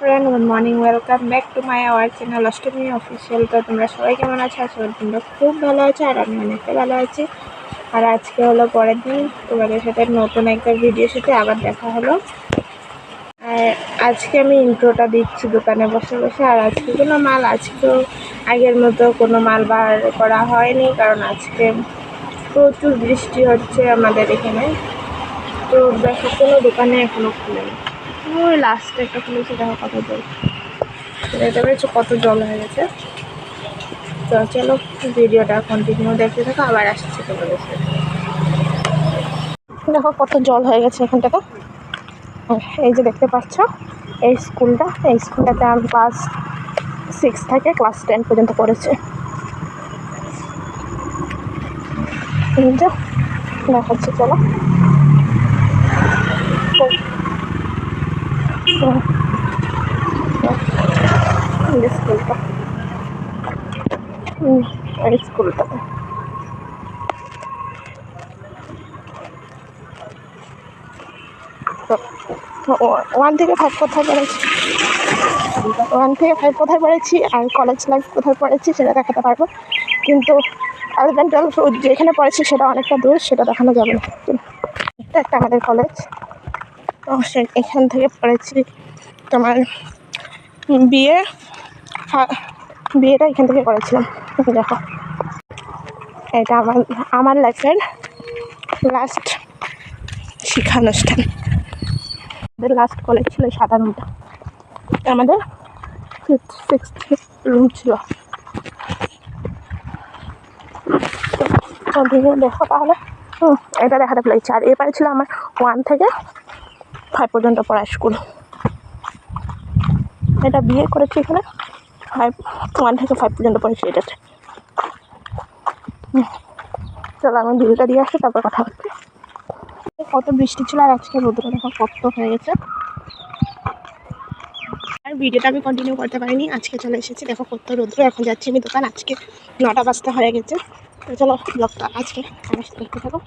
Friend good morning welcome back to my our channel Ashtami official তো তোমরা সবাই কেমন আছো? আশা তোমরা খুব ভালো আছো আর আমি অনেকটা ভালো আছি। আর আজকে হলো পরের দিন। তোমাদের সাথে নতুন একটা ভিডিওর সাথে আবার দেখা হলো। আর আজকে আমি ইন্ট্রোটা দিচ্ছি দোকানে বসে বসে। আর আজকে কোনো মাল, আজকেও আগের মতো কোনো মাল বার করা হয়নি, কারণ আজকে প্রচুর বৃষ্টি হচ্ছে আমাদের এখানে। তো দেখো কোনো দোকানে এখনও খুলেনি। ওই লাস্টে একটা খুলেছে, দেখো কত জল। দেখতে পেরেছ কত জল হয়ে গেছে। তো চলো, ভিডিওটা কন্টিনিউ দেখতে থাকো, আবার আসছে সাথে। দেখো কত জল হয়ে গেছে এখানটাতে এই যে দেখতে পাচ্ছ, এই স্কুলটা, এই স্কুলটাতে আমি ক্লাস সিক্স থেকে ক্লাস টেন পর্যন্ত পড়েছি। দেখাচ্ছি, চলো। এই স্কুলটা এই ওয়ান থেকে ফাইভ কোথায় পড়েছি? ওয়ান থেকে ফাইভ কোথায় পড়েছি আর কলেজ লাইফ কোথায় পড়েছি সেটা দেখাতে পারব। কিন্তু ইলেভেন যেখানে পড়েছি সেটা অনেকটা দূর, সেটা দেখানো যাবে না। একটা আমাদের কলেজ সে এখান থেকে পড়েছি তোমার বিয়ে বিয়েটা এখান থেকে করেছিলাম। দেখো, এটা আমার আমার লাইফের লাস্ট শিক্ষানুষ্ঠান। আমাদের লাস্ট কলেজ ছিল রুমটা আমাদের ফিফথ সিক্সথ রুম ছিল। দেখো তাহলে। হুম, এটা দেখাতে পেরেছি। আর এবারে ছিল আমার ওয়ান থেকে ফাইভ পর্যন্ত পড়া স্কুল। এটা বিয়ে করেছি এখানে। ফাইভ ওয়ান থেকে ফাইভ পর্যন্ত পড়েছি এটাতে চলো আমি বিলটা দিয়ে আসছি তারপর কথা হচ্ছে কত বৃষ্টি ছিল আর আজকে রোদ্র দেখো কত হয়ে গেছে। আর ভিডিওটা আমি কন্টিনিউ করতে পারিনি, আজকে চলে এসেছি। দেখো কত রোদ্র, এখন যাচ্ছি আমি দোকান, আজকে নটা বাজতে হয়ে গেছে। তো চলো ব্লগটা আজকে আমার সাথে দেখতে থাকো।